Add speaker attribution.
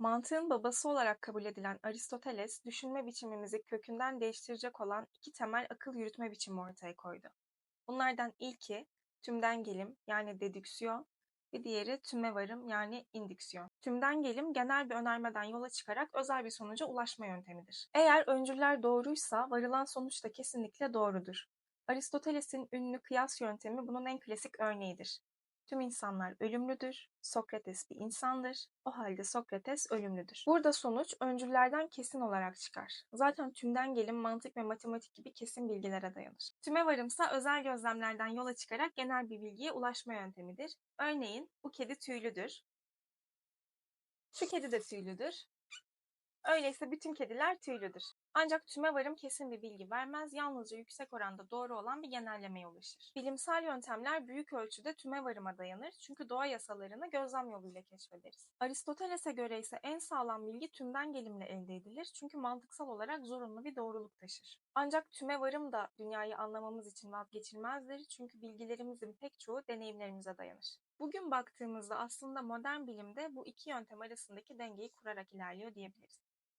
Speaker 1: Mantığın babası olarak kabul edilen Aristoteles, düşünme biçimimizi kökünden değiştirecek olan iki temel akıl yürütme biçimi ortaya koydu. Bunlardan ilki tümden gelim yani dedüksiyon ve diğeri tüme varım yani indüksiyon. Tümden gelim genel bir önermeden yola çıkarak özel bir sonuca ulaşma yöntemidir. Eğer öncüller doğruysa varılan sonuç da kesinlikle doğrudur. Aristoteles'in ünlü kıyas yöntemi bunun en klasik örneğidir. Tüm insanlar ölümlüdür. Sokrates bir insandır. O halde Sokrates ölümlüdür. Burada sonuç öncüllerden kesin olarak çıkar. Zaten tümden gelim mantık ve matematik gibi kesin bilgilere dayanır. Tüme varımsa özel gözlemlerden yola çıkarak genel bir bilgiye ulaşma yöntemidir. Örneğin bu kedi tüylüdür. Şu kedi de tüylüdür. Öyleyse bütün kediler tüylüdür. Ancak tüme varım kesin bir bilgi vermez, yalnızca yüksek oranda doğru olan bir genellemeye ulaşır. Bilimsel yöntemler büyük ölçüde tüme varıma dayanır çünkü doğa yasalarını gözlem yoluyla keşfederiz. Aristoteles'e göre ise en sağlam bilgi tümden gelimle elde edilir çünkü mantıksal olarak zorunlu bir doğruluk taşır. Ancak tüme varım da dünyayı anlamamız için vazgeçilmezdir çünkü bilgilerimizin pek çoğu deneyimlerimize dayanır. Bugün baktığımızda aslında modern bilimde bu iki yöntem arasındaki dengeyi kurarak ilerliyor diyebiliriz.